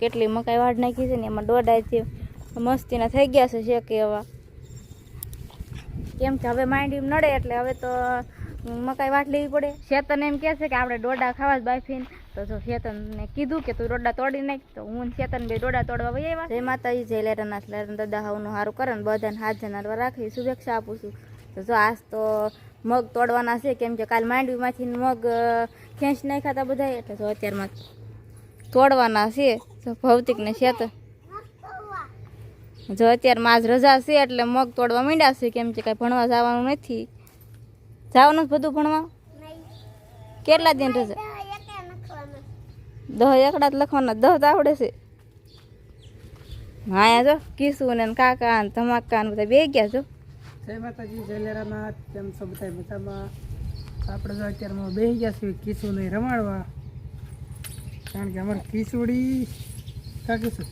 કેટલી મકાઈ વાડ નાખી છે ને એમાં દોઢ છે મસ્તીના થઈ ગયા છે શેકે એવા. કેમ કે હવે માંડી નડે એટલે હવે તો મકાઈ વાટ લેવી પડે. શેતન એમ કહે છે કે આપણે ડોડા ખાવા જ બાફીને. તો જો શેતનને કીધું કે તું ડોડા તોડી નાખ. તો હું શેતન બે ડોડા તોડવા વહી આવ્યા. જય માતાજી, જય લેરનાથ લેરન દાદા હવનું સારું કરે ને બધાને હાથ જનારવા રાખી. શુભેચ્છા આપું છું. તો જો આજ તો મગ તોડવાના છે. કેમ કે કાલ માંડવીમાંથી મગ ખેંચી નાખ્યા હતા બધા એટલે જો અત્યારમાં તોડવાના છે જો ભૌતિક ને શેતન જો અત્યારમાં આજ રજા છે એટલે મગ તોડવા માંડ્યા છે. કેમ કે કાંઈ ભણવા જવાનું નથી. જવાનું બધું ભણવા? કેટલા દિન રજા? દહ એકડા જ લખવાના. દહ તો આવડે છે. હા જો કિસુ ને કાકા ને ધમાકા ને બધા બે ગયા છો બધા આપણે બેસી ગયા છીએ કિશુને રમાડવા. કારણ કે અમારે ખીચડી કા કિશુ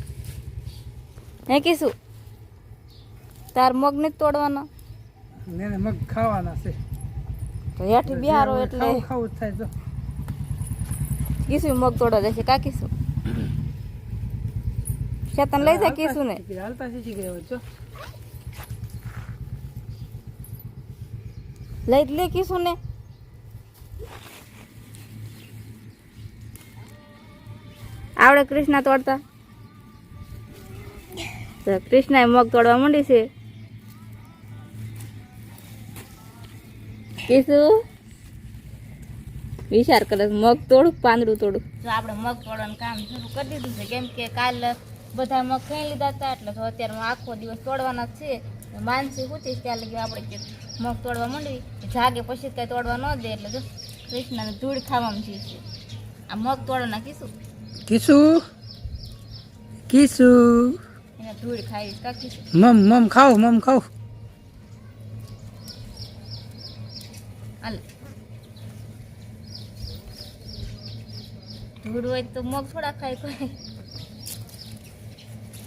હે કીશું તાર મગ નથી તોડવાનો? ને મગ ખાવાના છે. તો હેઠી બિહારો એટલે ખાવું થાય તો કીશું મગ તોડવા જશે કા કિસુ? શેતન લઈ જાય કીશું ને હાલતા શીખી- ગયો છો લઈ લે કીશું ને આવડે કૃષ્ણ તોડતા? તો કૃષ્ણાએ મગ તોડવા માંડી છે. કિસુ? વિચાર કરે, મગ તોડું પાંદડું તોડું? જો આપણે મગ તોડવાનું કામ શરૂ કરી દીધું છે, કેમ કે કાલ બધા મગ ખાઈ લીધા હતા, એટલે તો અત્યારે આખો દિવસ તોડવાના છે. માનસી પૂછીશ ત્યાં લગી આપણે મગ તોડવા માંડવી જાગે પછી કાંઈ તોડવા ન દે, એટલે કૃષ્ણને ધૂળ ખાવામાં છે આ મગ તોડવાના કીશું કિશુ કિશુ એને ધૂળ ખાઈશ કા કીશું મમ મમ ખાવ મમ ખાઓ. ધૂળ હોય તો મગ થોડા ખાય કોઈ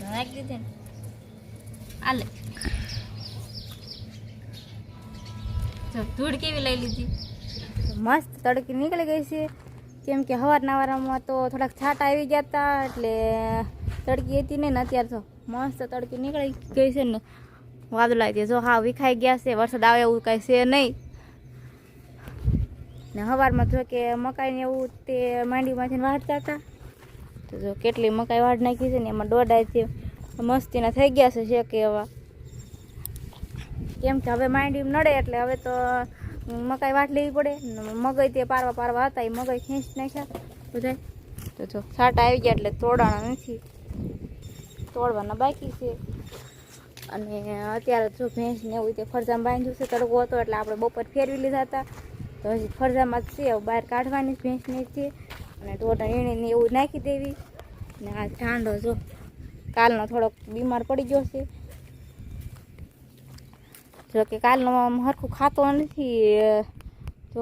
નાખી દીધે જો ધૂળ કેવી લઈ લીધી? મસ્ત તડકી નીકળી ગઈ છે. કેમ કે હવારના વારામાં તો થોડાક છાંટા આવી ગયા હતા એટલે તડકી હતી ને અત્યારે તો મસ્ત તડકી નીકળી ગઈ છે ને વાદળા દે જો હા વિખાઈ ગયા છે, વરસાદ આવે એવું કાંઈ છે નહીં. ને સવારમાં જો કે મકાઈને એવું તે માંડીમાંથી વાળતા હતા તો જો કેટલી મકાઈ વાળ નાખી છે ને એમાં દોડાય મસ્તીના થઈ ગયા છે, શેકે એવા. કેમ કે હવે માંડી નડે એટલે હવે તો મકાઈ વાટ લેવી પડે. મગઈ તે પારવા પારવા હતા, એ મગઈ ખેંચ નાખ્યા બધા તો જો છાંટા આવી ગયા એટલે તોડાણા નથી. તોડવાના બાકી છે. અને અત્યારે જો ભેંસ ને એવું તે ફરજામાં બાંધ્યું છે, તડકો હતો એટલે આપણે બપોર ફેરવી લીધા હતા. તો હજી ફરજામાં જ છે બહાર કાઢવાની જ ભેંસની છે. અને ટોટા એણીને એવું નાખી દેવી. ને આ ઠાંડો જો, કાલનો થોડોક બીમાર પડી ગયો છે. જો કે કાલનો હરખું ખાતો નથી જો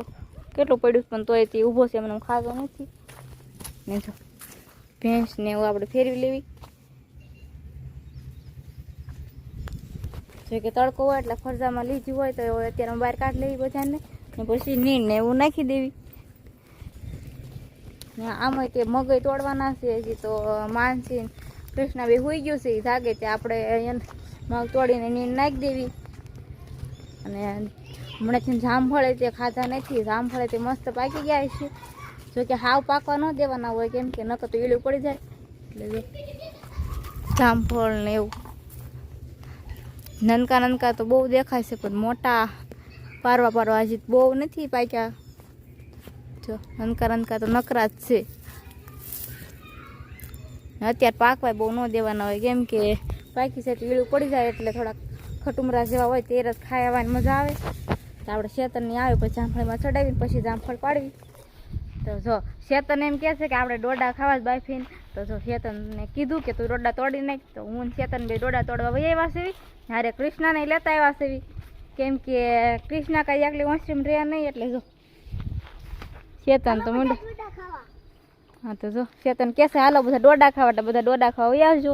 કેટલું પડ્યું પણ તોય તે ઊભો છે, એમને ખાતો નથી. ને જો, ભેંસ ને એવું આપણે ફેરવી લેવી. જો કે તડકો હોય એટલે ફરજામાં લીધી હોય તો અત્યારે બહાર કાઢ લેવી બધાને. ને પછી નીણ ને એવું નાખી દેવી. ને આમાં તે મગઈ તોડવાના છે તો માનસી કૃષ્ણ બે હોઈ ગયું છે એ જાગે તે આપણે એને મગ તોડીને નીણ નાખી દેવી. અને હમણાંથી જામફળે તે ખાધા નથી, જામફળે તે મસ્ત પાકી ગયા છે. જો કે હાવ પાકવા ન દેવાના હોય કેમ કે નકર તો ઈલું પડી જાય. એટલે જામફળ ને એવું. નનકા નનકા તો બહુ દેખાય છે, પણ મોટા પારવા પારવા હજી બહુ નથી પાક્યા. જો, નનકા નનકા તો નકરા જ છે. અત્યારે પાકવાય બહુ ન દેવાના હોય, કેમ કે પાકી છે તો ઈળું પડી જાય એટલે થોડાક ખટુમરા જેવા હોય તે રસ આવવાની મજા આવે. તો આપણે શેતરની આવે પછી જામફળીમાં ચડાવીને પછી જામફળ પાડવી. તો જો શેતન એમ કહે છે કે આપણે ડોડા ખાવા જ બાફીને, તો જો શેતનને કીધું કે તું ડોડા તોડી નાખ. તો હું શેતન બે ડોડા તોડવા વહી આવ્યા સેવી જ્યારે કૃષ્ણને લેતા આવ્યા સેવી કેમ કે કૃષ્ણ કાંઈ એકલી વંશીમ રહ્યા નહીં એટલે જો શેતન તો મુંડ. હા, તો જો શેતન કહેશે હાલો બધા ડોડા ખાવા. એટલે બધા ડોડા ખાવા આવજો.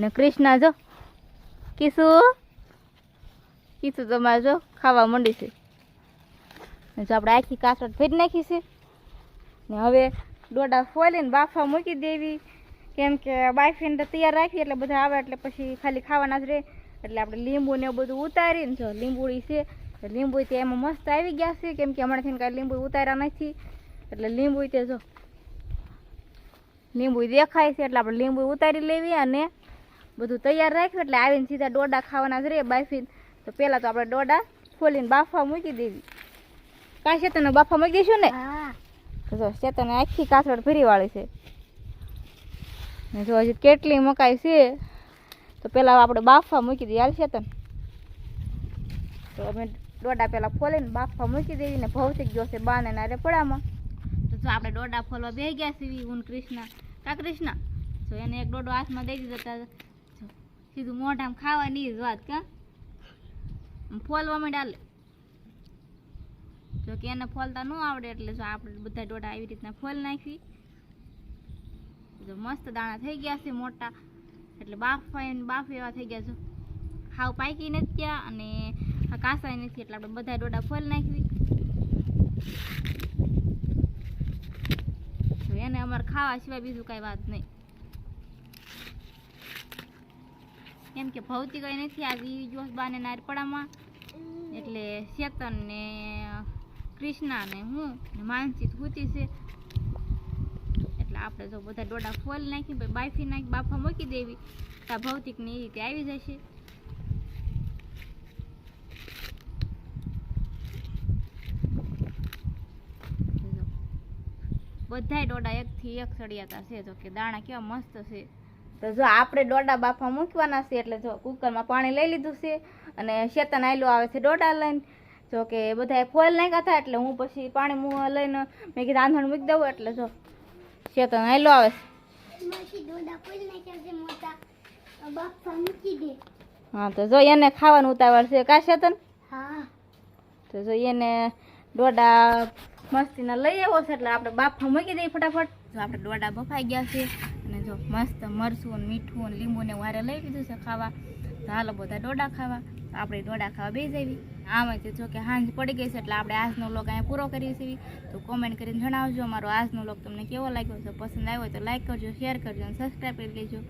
ને કૃષ્ણા જો, કીસુ કીસુ તમારે જો ખાવા માંડી છે. જો આપણે આખી કાસટ ફેરી નાખી ને હવે ડોડા ફોલીને બાફા મૂકી દેવી. કેમ કે બાયફ્રેન્ડ તૈયાર રાખી એટલે બધા આવે એટલે પછી ખાલી ખાવાના જ રહે. એટલે આપણે લીંબુ ને બધું ઉતારીને જો લીંબુડી છે. લીંબુ તે એમાં મસ્ત આવી ગયા છે. કેમ કે હમણાંથી કાંઈ લીંબુ ઉતાર્યા નથી. એટલે લીંબુ તે જો લીંબુ દેખાય છે. એટલે આપણે લીંબુ ઉતારી લેવી અને બધું તૈયાર રાખ્યું. એટલે આવીને સીધા ડોડા ખાવાના જ રે બાફીને. તો પહેલાં તો આપણે ડોડા ખોલીને બાફવા મૂકી દેવી. કાંઈ છે બાફા મૂકી દઈશું ને? જો શેતને આખી કાથરડ ફરી વાળી છે. ને જો હજી કેટલી મકાઈ છે. તો પહેલાં આપણે બાફા મૂકી દઈએ. હાલ ચેતન તો અમે ડોડા પહેલાં ફોલીને બાફા મૂકી દેવી ને ભૌતિક જોશે બાને ના રેપડામાં. તો જો આપણે ડોડા ફોલવા બે ગયા સીવી હું કૃષ્ણ. કા કૃષ્ણ? તો એને એક ડોડો હાથમાં દઈ દીધો સીધું મોઢામાં ખાવાની જ વાત કા? ફોલવા માંડ્યા હાલે જો કે એને ફોલતા ન આવડે એટલે જો આપણે બધા ડોડા આવી રીતના ફોલ નાખી. જો મસ્ત દાણા થઈ ગયા છે મોટા. એટલે બાફા બાફ એવા થઈ ગયા છે. હાવ પાકી નથી ગયા અને કાસાય નથી એટલે આપણે બધા ડોડા ફોલ નાખવી એને અમારે ખાવા સિવાય બીજું કાંઈ વાત નહીં. કેમ કે ભૌતિક નથી. ઈ જોશ બાને નારપડામાં એટલે ચેતન ને કૃષ્ણા ને હું ને માનસી હુતી છે. એટલે આપણે જો બધા ડોડા ફોલ નાખી, પછી બાફી નાખી, બાફા મૂકી દેવી. તો ભૌતિક ને એ રીતે આવી જશે. બધાય ડોડા એકથી એક સળિયાતા છે, જો કે દાણા કેવા મસ્ત છે. તો જો આપણે ડોડા બાફા મૂકવાના છે એટલે જો કુકરમાં પાણી લઈ લીધું છે અને શેતન આયલો આવે છે ડોડા લઈને. જો કે બધાએ ફોલ નાખ્યા હતા એટલે હું પછી પાણી લઈને મેં કીધું આંધણ મૂકી દઉં એટલે જો શેતન આયલો આવે છે. હા તો જો એને ખાવાનું ઉતાવળ છે કા શેતન? તો જો એને ડોડા મસ્તીના લઈ આવ્યો છે એટલે આપણે બાફા મૂકી દઈએ ફટાફટ. જો આપણે ડોડા બફાઈ ગયા છે. અને જો મસ્ત મરચું અને મીઠું અને લીંબુ ને વારે લઈ લીધું છે ખાવા, તો હાલો બધા ડોડા ખાવા. આપણે ડોડા ખાવા બેસી જવી. આમાં જો કે હાંજ પડી ગઈ છે એટલે આપણે આજનો લોક અહીંયા પૂરો કરીએ છીએ. તો કોમેન્ટ કરીને જણાવજો અમારો આજનો લોક તમને કેવો લાગ્યો છે. પસંદ આવ્યો તો લાઈક કરજો શેર કરજો અને સબસ્ક્રાઈબ કરી લેજો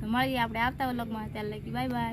તો મળીએ આપણે આવતા વ્લોગમાં. ત્યારે લખી બાય બાય